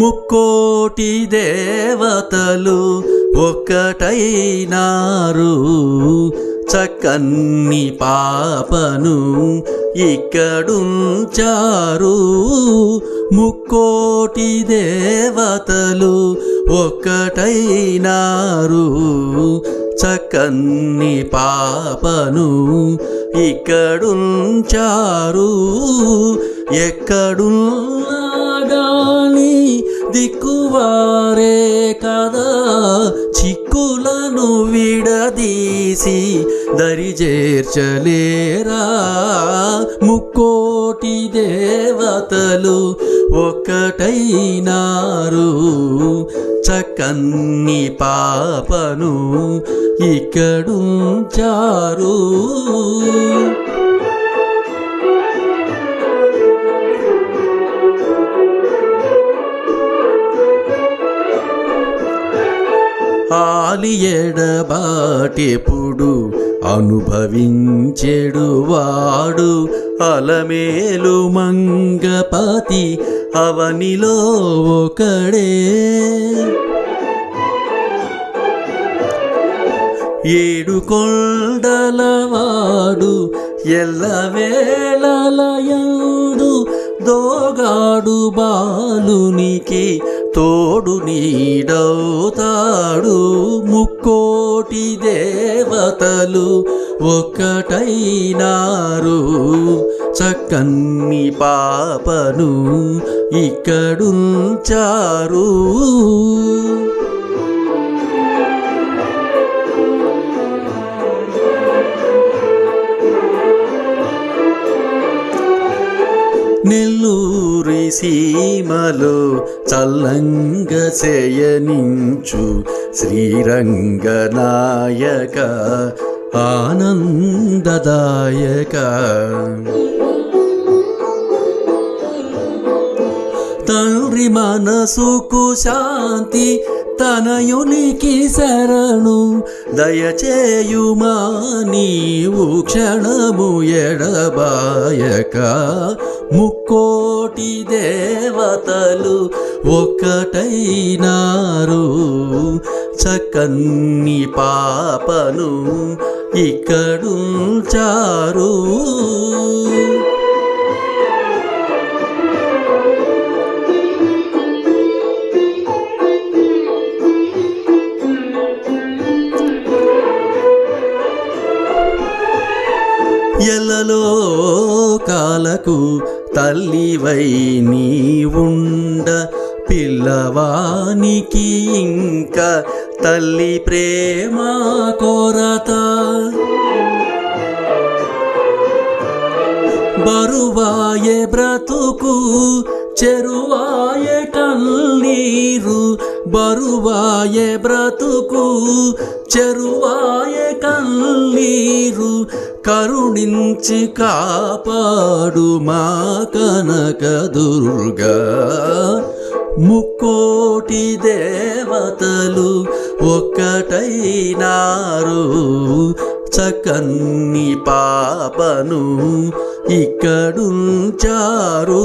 ముక్కోటి దేవతలు ఒక్కటైనారు. చక్కన్ని పాపను ఇక్కడుంచారు. ముక్కోటి దేవతలు ఒక్కటైనారు. చక్కన్ని పాపను ఇక్కడుంచారు. ఎక్కడున్నా దిక్కువారే కదా చిక్కులను విడదీసి దరి చేర్చలేరా ముక్కోటి దేవతలు ఒక్కటైనారు చక్కన్ని పాపను ఇక్కడుంచారు. ఆలి ఎడబాటెప్పుడు అనుభవించెడు వాడు అలమేలు మంగపతి అవనిలో ఒకడే. ఏడు కొండలవాడు ఎల్లవేళలయందు దోగాడు బాలునికి తోడు నీడవుతాడు. ముక్కోటి దేవతలు ఒక్కటైనారు. చక్కన్ని పాపను ఇక్కడుంచారు. నెల్లూరి సీమలో చల్లంగ చేయనించు శ్రీరంగనాయక ఆనందదాయక. తండ్రి మనసుకు శాంతి తనయునికి శరణు దయచేయుమా నీవు క్షణము ఎడబాయక. ముక్కోటి దేవతలు ఒక్కటైనారు. చక్కన్ని పాపను ఇక్కడుంచారు. కాలకు తల్లివై నీ ఉండ పిల్లవానికి ఇంకా తల్లి ప్రేమ కొరత. బరువాయే బ్రతుకు చెరువాయే బరువాయే బ్రతుకు చెరువాయే కన్నీరు కరుణించి కాపాడు మా కనక దుర్గా. ముక్కోటి దేవతలు ఒక్కటైనారు చకన్ని పాపను ఇక్కడుంచారు.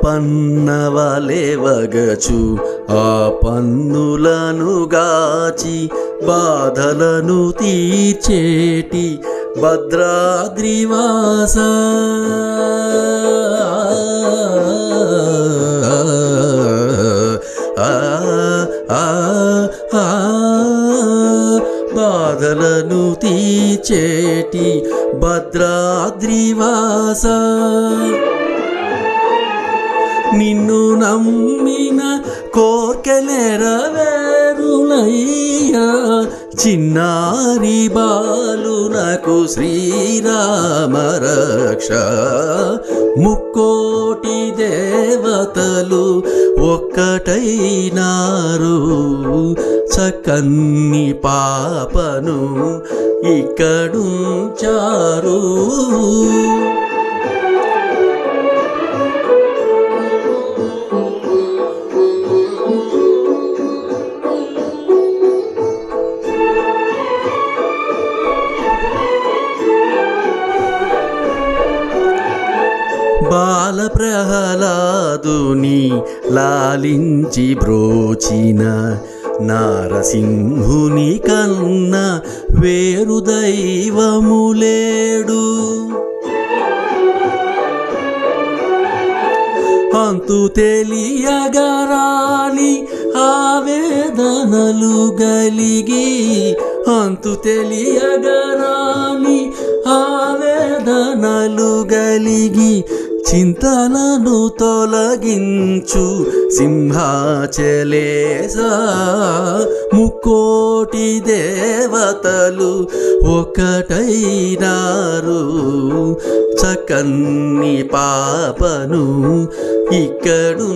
గోపన్నవలే వగచు ఆ పన్నులను గాచి బాధలను తీర్చేటి భద్రాద్రివాస. బాధలను తీచేటి భద్రాద్రివాస. నిన్ను నమ్మిన కోర్కెలెరవేరులయ్యా చిన్నారి బాలునకు శ్రీరామ రక్ష ముక్కోటి దేవతలు ఒక్కటైనారు చక్కన్ని పాపను ఇక్కడుంచారు. ప్రహ్లాదుని లాలించి బ్రోచిన నారసింహుని కన్న వేరు దైవములేడు అంతు తెలియగరాని ఆవేదనలు గలిగి అంతు తెలియగరాని ఆవేదనలు గలిగి చింతలను తొలగించు సింహాచలేసా ముకోటి దేవతలు ఒకటైనారు. చకన్ని పాపను ఇక్కడుంచారు.